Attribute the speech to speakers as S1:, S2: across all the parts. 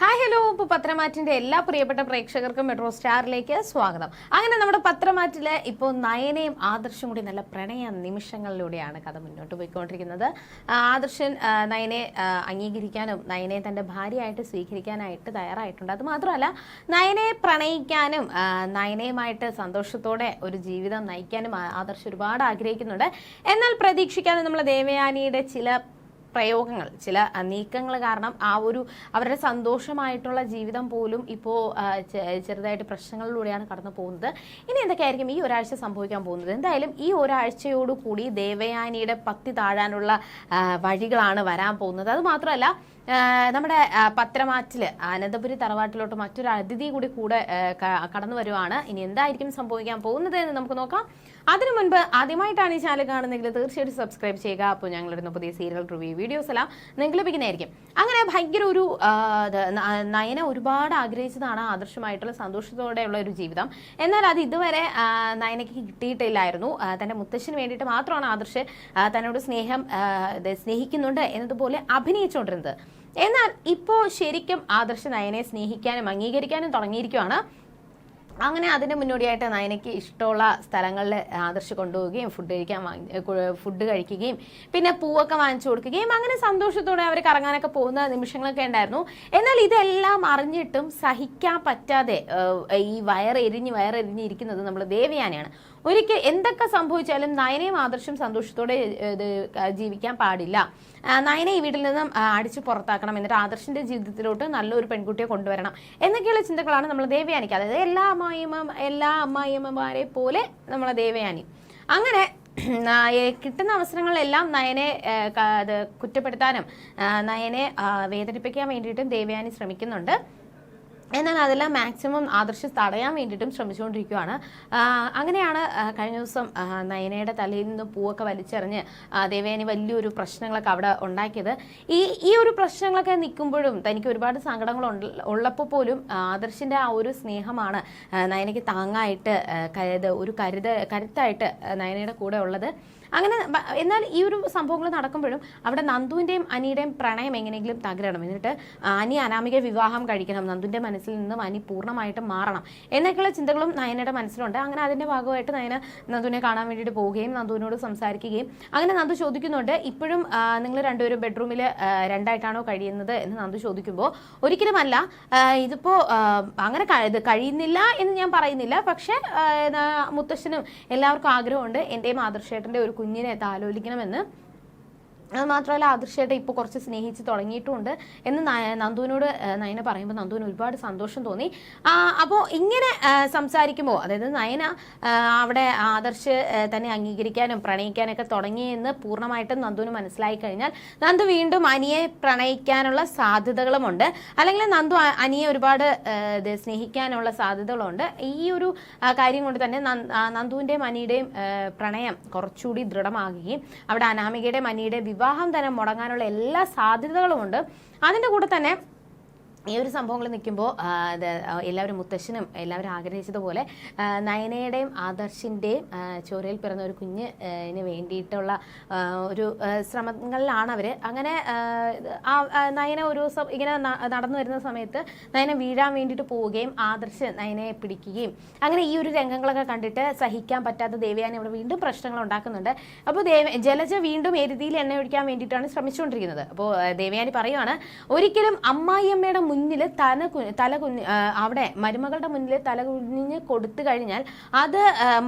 S1: Hi hello ഇപ്പോൾ പത്രമാറ്റിന്റെ എല്ലാ പ്രിയപ്പെട്ട പ്രേക്ഷകർക്കും മെട്രോ സ്റ്റാറിലേക്ക് സ്വാഗതം. അങ്ങനെ നമ്മുടെ പത്രമാറ്റിൽ ഇപ്പോൾ നയനയും ആദർശും കൂടി നല്ല പ്രണയ നിമിഷങ്ങളിലൂടെയാണ് കഥ മുന്നോട്ട് പോയിക്കൊണ്ടിരിക്കുന്നത്. ആദർശൻ നയനെ അംഗീകരിക്കാനും നയനെ തന്റെ ഭാര്യയായിട്ട് സ്വീകരിക്കാനായിട്ട് തയ്യാറായിട്ടുണ്ട്. അതുമാത്രമല്ല നയനെ പ്രണയിക്കാനും നയനയുമായിട്ട് സന്തോഷത്തോടെ ഒരു ജീവിതം നയിക്കാനും ആദർശ് ഒരുപാട് ആഗ്രഹിക്കുന്നുണ്ട്. എന്നാൽ പ്രതീക്ഷിക്കാതെ നമ്മൾ ദേവയാനിയുടെ ചില പ്രയോഗങ്ങൾ ചില നീക്കങ്ങൾ കാരണം ആ ഒരു അവരുടെ സന്തോഷമായിട്ടുള്ള ജീവിതം പോലും ഇപ്പോൾ ചെറുതായിട്ട് പ്രശ്നങ്ങളിലൂടെയാണ് കടന്നു പോകുന്നത്. ഇനി എന്തൊക്കെയായിരിക്കും ഈ ഒരാഴ്ച സംഭവിക്കാൻ പോകുന്നത്? എന്തായാലും ഈ ഒരാഴ്ചയോടുകൂടി ദേവയാനിയുടെ പത്തി താഴാനുള്ള വഴികളാണ് വരാൻ പോകുന്നത്. അത് മാത്രമല്ല നമ്മുടെ പത്രമാറ്റിൽ അനന്തപുരി തറവാട്ടിലോട്ട് മറ്റൊരു അതിഥി കൂടി കൂടെ കടന്നു വരുവാണ്. ഇനി എന്തായിരിക്കും സംഭവിക്കാൻ പോകുന്നത് എന്ന് നമുക്ക് നോക്കാം. അതിനു മുൻപ് ആദ്യമായിട്ടാണ് ഈ ചാനൽ കാണുന്നതെങ്കിൽ തീർച്ചയായിട്ടും സബ്സ്ക്രൈബ് ചെയ്യുക. അപ്പോൾ ഞങ്ങളിടുന്ന പുതിയ സീരിയൽ റിവ്യൂ വീഡിയോസ് എല്ലാം നിങ്ങൾക്ക് ലഭിക്കുന്നതായിരിക്കും. അങ്ങനെ ഭയങ്കര ഒരു നയന ഒരുപാട് ആഗ്രഹിച്ചതാണ്. ആദർശമായിട്ടുള്ള സന്തോഷത്തോടെയുള്ള ഒരു ജീവിതം. എന്നാൽ അത് ഇതുവരെ നയനയ്ക്ക് കിട്ടിയിട്ടില്ലായിരുന്നു. തന്റെ മുത്തശ്ശന് വേണ്ടിയിട്ട് മാത്രമാണ് ആദർശ് തന്നോട് സ്നേഹം സ്നേഹിക്കുന്നുണ്ട് എന്നതുപോലെ അഭിനയിച്ചുകൊണ്ടിരുന്നത്. എന്നാൽ ഇപ്പോൾ ശരിക്കും ആദർശ നയനെ സ്നേഹിക്കാനും അംഗീകരിക്കാനും തുടങ്ങിയിരിക്കുകയാണ് അങ്ങനെ അതിന് മുന്നോടിയായിട്ട് നയനയ്ക്ക് ഇഷ്ടമുള്ള സ്ഥലങ്ങളിൽ ആദർശ് കൊണ്ടുപോവുകയും ഫുഡ് കഴിക്കാൻ ഫുഡ് കഴിക്കുകയും പിന്നെ പൂവൊക്കെ വാങ്ങിച്ചു കൊടുക്കുകയും അങ്ങനെ സന്തോഷത്തോടെ അവർ കറങ്ങാനൊക്കെ പോകുന്ന നിമിഷങ്ങളൊക്കെ ഉണ്ടായിരുന്നു. എന്നാൽ ഇതെല്ലാം അറിഞ്ഞിട്ടും സഹിക്കാൻ പറ്റാതെ ഈ വയറെരിഞ്ഞ് വയറെരിഞ്ഞ് ഇരിക്കുന്നത് നമ്മൾ ദേവയാനെയാണ്. ഒരിക്കൽ എന്തൊക്കെ സംഭവിച്ചാലും നയനയും ആദർശം സന്തോഷത്തോടെ ജീവിക്കാൻ പാടില്ല. നയനെ ഈ വീട്ടിൽ നിന്നും അടിച്ചു പുറത്താക്കണം. എന്നിട്ട് ആദർശിന്റെ ജീവിതത്തിലോട്ട് നല്ലൊരു പെൺകുട്ടിയെ കൊണ്ടുവരണം. എന്നൊക്കെയുള്ള ചിന്തകളാണ് നമ്മൾ ദേവയാനിക്ക്. അതായത് എല്ലാ അമ്മായിയമ്മ എല്ലാ അമ്മായിയമ്മമാരെ പോലെ നമ്മളെ ദേവയാനി. അങ്ങനെ കിട്ടുന്ന അവസരങ്ങളിലെല്ലാം നയനെ കുറ്റപ്പെടുത്താനും നയനെ വേദനിപ്പിക്കാൻ വേണ്ടിയിട്ടും ദേവയാനി ശ്രമിക്കുന്നുണ്ട്. എന്നാൽ അതെല്ലാം മാക്സിമം ആദർശ് തടയാൻ വേണ്ടിയിട്ടും ശ്രമിച്ചുകൊണ്ടിരിക്കുകയാണ് അങ്ങനെയാണ് കഴിഞ്ഞ ദിവസം നയനയുടെ തലയിൽ നിന്ന് പൂവൊക്കെ വലിച്ചെറിഞ്ഞ് ദേവേനി വലിയൊരു പ്രശ്നങ്ങളൊക്കെ അവിടെ ഉണ്ടാക്കിയത്. ഈ ഈ ഒരു പ്രശ്നങ്ങളൊക്കെ നിൽക്കുമ്പോഴും തനിക്ക് ഒരുപാട് സങ്കടങ്ങൾ ഉള്ളപ്പോൾ പോലും ആദർശിന്റെ ആ ഒരു സ്നേഹമാണ് നയനയ്ക്ക് താങ്ങായിട്ട് കരുത് ഒരു കരുത കരുത്തായിട്ട് നയനയുടെ കൂടെ ഉള്ളത്. അങ്ങനെ എന്നാൽ ഈ ഒരു സംഭവങ്ങൾ നടക്കുമ്പോഴും അവിടെ നന്ദുവിന്റെയും അനിയുടെയും പ്രണയം എങ്ങനെയെങ്കിലും തകരണം. എന്നിട്ട് അനി അനാമിക വിവാഹം കഴിക്കണം. നന്ദുവിന്റെ മനസ്സിൽ നിന്നും അനി പൂർണമായിട്ടും മാറണം എന്നൊക്കെയുള്ള ചിന്തകളും നയനയുടെ മനസ്സിലുണ്ട്. അങ്ങനെ അതിന്റെ ഭാഗമായിട്ട് നയന നന്ദുവിനെ കാണാൻ വേണ്ടിയിട്ട് പോവുകയും നന്ദുവിനോട് സംസാരിക്കുകയും അങ്ങനെ നന്ദു ചോദിക്കുന്നുണ്ട് ഇപ്പോഴും നിങ്ങൾ രണ്ടുപേരും ബെഡ്റൂമിൽ രണ്ടായിട്ടാണോ കഴിയുന്നത്? എന്ന് നന്ദു ചോദിക്കുമ്പോൾ ഒരിക്കലുമല്ല. ആ, ഇതിപ്പോ അങ്ങനെ കഴിയുന്നില്ല എന്ന് ഞാൻ പറയുന്നില്ല. പക്ഷേ മുത്തശ്ശനും എല്ലാവർക്കും ആഗ്രഹമുണ്ട്. എന്റെയും ആദർശേട്ടന്റെ ഒരു കുഞ്ഞിനെ താലോലിക്കണമെന്ന് അത് മാത്രമല്ല ആദർശയായിട്ട് ഇപ്പോൾ കുറച്ച് സ്നേഹിച്ച് തുടങ്ങിയിട്ടുണ്ട് എന്ന് നന്ദുവിനോട് നയന പറയുമ്പോൾ നന്ദുവിന് ഒരുപാട് സന്തോഷം തോന്നി. അപ്പോൾ ഇങ്ങനെ സംസാരിക്കുമ്പോൾ അതായത് നയന അവിടെ ആദർശ് തന്നെ അംഗീകരിക്കാനും പ്രണയിക്കാനൊക്കെ തുടങ്ങിയെന്ന് പൂർണമായിട്ടും നന്ദുവിന് മനസ്സിലായി കഴിഞ്ഞാൽ നന്ദു വീണ്ടും അനിയെ പ്രണയിക്കാനുള്ള സാധ്യതകളുമുണ്ട്. അല്ലെങ്കിൽ നന്ദു അനിയെ ഒരുപാട് സ്നേഹിക്കാനുള്ള സാധ്യതകളുണ്ട്. ഈ ഒരു കാര്യം കൊണ്ട് തന്നെ നന്ദുവിന്റെയും അനിയുടെയും പ്രണയം കുറച്ചുകൂടി ദൃഢമാകുകയും അവിടെ അനാമികയുടെയും അനിയുടെ വിവാഹം തന്നെ മുടങ്ങാനുള്ള എല്ലാ സാധ്യതകളുമുണ്ട്. അതിന്റെ കൂടെ തന്നെ ഈ ഒരു സംഭവങ്ങൾ നിൽക്കുമ്പോൾ എല്ലാവരും മുത്തശ്ശനും എല്ലാവരും ആഗ്രഹിച്ചതുപോലെ നയനയുടെയും ആദർശിന്റെയും ചോരയിൽ പിറന്ന ഒരു കുഞ്ഞിന് വേണ്ടിയിട്ടുള്ള ഒരു ശ്രമങ്ങളിലാണ് അവർ അങ്ങനെ നയന ഒരു ദിവസം ഇങ്ങനെ നടന്നു വരുന്ന സമയത്ത് നയന വീഴാൻ വേണ്ടിയിട്ട് പോവുകയും ആദർശ് നയനയെ പിടിക്കുകയും അങ്ങനെ ഈ ഒരു രംഗങ്ങളൊക്കെ കണ്ടിട്ട് സഹിക്കാൻ പറ്റാത്ത ദേവയാനി അവിടെ വീണ്ടും പ്രശ്നങ്ങൾ ഉണ്ടാക്കുന്നുണ്ട്. അപ്പോൾ ദേവ ജലജ വീണ്ടും എരുതിയിൽ എണ്ണ ഒഴിക്കാൻ വേണ്ടിയിട്ടാണ് ശ്രമിച്ചുകൊണ്ടിരിക്കുന്നത്. അപ്പോൾ ദേവയാനി പറയുവാണ് ഒരിക്കലും അമ്മായിയമ്മയുടെ മുന്നിൽ കു- തല കുഞ്ഞ് അവിടെ മരുമകളുടെ മുന്നിൽ തല കുഞ്ഞിഞ്ഞ് കൊടുത്തു കഴിഞ്ഞാൽ അത്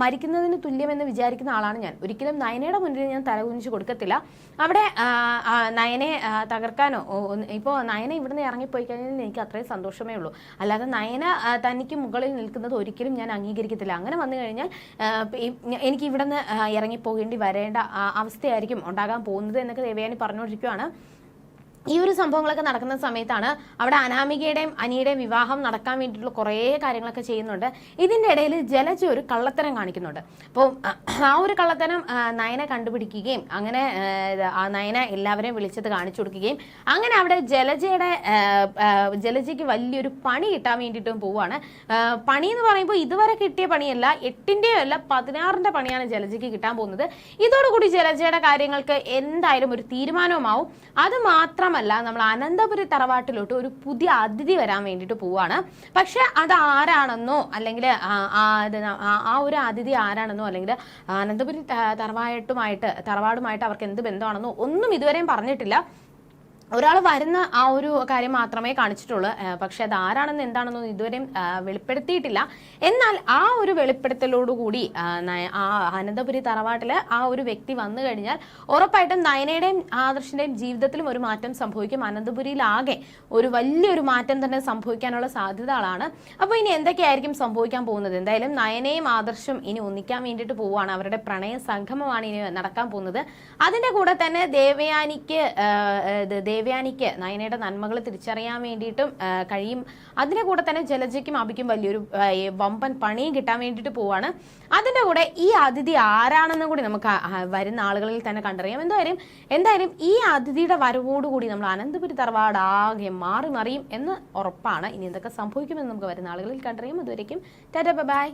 S1: മരിക്കുന്നതിന് തുല്യമെന്ന് വിചാരിക്കുന്ന ആളാണ് ഞാൻ. ഒരിക്കലും നയനയുടെ മുന്നിൽ ഞാൻ തല കുഞ്ഞിച്ച് കൊടുക്കത്തില്ല. അവിടെ നയനെ തകർക്കാനോ ഇപ്പോൾ നയന ഇവിടുന്ന് ഇറങ്ങിപ്പോയി കഴിഞ്ഞാൽ എനിക്ക് അത്രയും സന്തോഷമേ ഉള്ളൂ. അല്ലാതെ നയന തനിക്ക് മുകളിൽ നിൽക്കുന്നത് ഒരിക്കലും ഞാൻ അംഗീകരിക്കത്തില്ല. അങ്ങനെ വന്നു കഴിഞ്ഞാൽ എനിക്ക് ഇവിടുന്ന് ഇറങ്ങിപ്പോകേണ്ടി വരേണ്ട അവസ്ഥയായിരിക്കും ഉണ്ടാകാൻ പോകുന്നത് എന്നൊക്കെ ദേവയാനി പറഞ്ഞുകൊണ്ടിരിക്കുകയാണ് ഈ ഒരു സംഭവങ്ങളൊക്കെ നടക്കുന്ന സമയത്താണ് അവിടെ അനാമികയുടെയും അനിയുടെയും വിവാഹം നടക്കാൻ വേണ്ടിയിട്ടുള്ള കുറേ കാര്യങ്ങളൊക്കെ ചെയ്യുന്നുണ്ട്. ഇതിന്റെ ഇടയിൽ ജലജ ഒരു കള്ളത്തരം കാണിക്കുന്നുണ്ട്. അപ്പോൾ ആ ഒരു കള്ളത്തരം നയന കണ്ടുപിടിക്കുകയും അങ്ങനെ ആ, നയന എല്ലാവരെയും വിളിച്ചത് കാണിച്ചു കൊടുക്കുകയും അങ്ങനെ അവിടെ ജലജയുടെ ജലജയ്ക്ക് വലിയൊരു പണി കിട്ടാൻ വേണ്ടിയിട്ടും പോവാണ് പണി എന്ന് പറയുമ്പോൾ ഇതുവരെ കിട്ടിയ പണിയല്ല എട്ടിന്റെയോ അല്ല പതിനാറിന്റെ പണിയാണ് ജലജയ്ക്ക് കിട്ടാൻ പോകുന്നത്. ഇതോടുകൂടി ജലജയുടെ കാര്യങ്ങൾക്ക് എന്തായാലും ഒരു തീരുമാനവുമാവും. അത് മാത്രം മാത്രമല്ല നമ്മൾ അനന്തപുരി തറവാട്ടിലോട്ട് ഒരു പുതിയ അതിഥി വരാൻ വേണ്ടിയിട്ട് പോവാണ്. പക്ഷെ അത് ആരാണെന്നോ അല്ലെങ്കിൽ ആ ഒരു അതിഥി ആരാണെന്നോ അല്ലെങ്കിൽ അനന്തപുരി തറവാട്ടുമായിട്ട് തറവാടുമായിട്ട് അവർക്ക് എന്ത് ബന്ധമാണെന്നോ ഒന്നും ഇതുവരെയും പറഞ്ഞിട്ടില്ല. ഒരാൾ വരുന്ന ആ ഒരു കാര്യം മാത്രമേ കാണിച്ചിട്ടുള്ളൂ. പക്ഷെ അത് ആരാണെന്ന് എന്താണെന്നൊന്നും ഇതുവരെയും വെളിപ്പെടുത്തിയിട്ടില്ല. എന്നാൽ ആ ഒരു വെളിപ്പെടുത്തലോടുകൂടി ആ, അനന്തപുരി തറവാട്ടിൽ ആ ഒരു വ്യക്തി വന്നു കഴിഞ്ഞാൽ ഉറപ്പായിട്ടും നയനയുടെയും ആദർശിന്റെയും ജീവിതത്തിലും ഒരു മാറ്റം സംഭവിക്കും. അനന്തപുരിയിലാകെ ഒരു വലിയൊരു മാറ്റം തന്നെ സംഭവിക്കാനുള്ള സാധ്യതകളാണ്. അപ്പോൾ ഇനി എന്തൊക്കെയായിരിക്കും സംഭവിക്കാൻ പോകുന്നത്? എന്തായാലും നയനയും ആദർശം ഇനി ഒന്നിക്കാൻ വേണ്ടിയിട്ട് പോവുകയാണ്. അവരുടെ പ്രണയ സംഗമമാണ് ഇനി നടക്കാൻ പോകുന്നത്. അതിന്റെ കൂടെ തന്നെ ദേവയാനിക്ക് ദേവയാനിക്ക് നയനയുടെ നന്മകൾ തിരിച്ചറിയാൻ വേണ്ടിയിട്ടും കഴിയും. അതിന്റെ കൂടെ തന്നെ ജലജയ്ക്കും അബിക്കും വലിയൊരു വമ്പൻ പണിയും കിട്ടാൻ വേണ്ടിയിട്ട് പോവാണ്. അതിന്റെ കൂടെ ഈ അതിഥി ആരാണെന്നും കൂടി നമുക്ക് വരുന്ന ആളുകളിൽ തന്നെ കണ്ടറിയാം. എന്തായാലും എന്തായാലും ഈ അതിഥിയുടെ വരവോടുകൂടി നമ്മൾ അനന്തപുരി തറവാട് ആകെ മാറി മറിയും എന്ന് ഉറപ്പാണ്. ഇനി എന്തൊക്കെ സംഭവിക്കുമെന്ന് നമുക്ക് വരുന്ന ആളുകളിൽ കണ്ടറിയാം. അതുവരേക്കും ടാറ്റ ബൈ.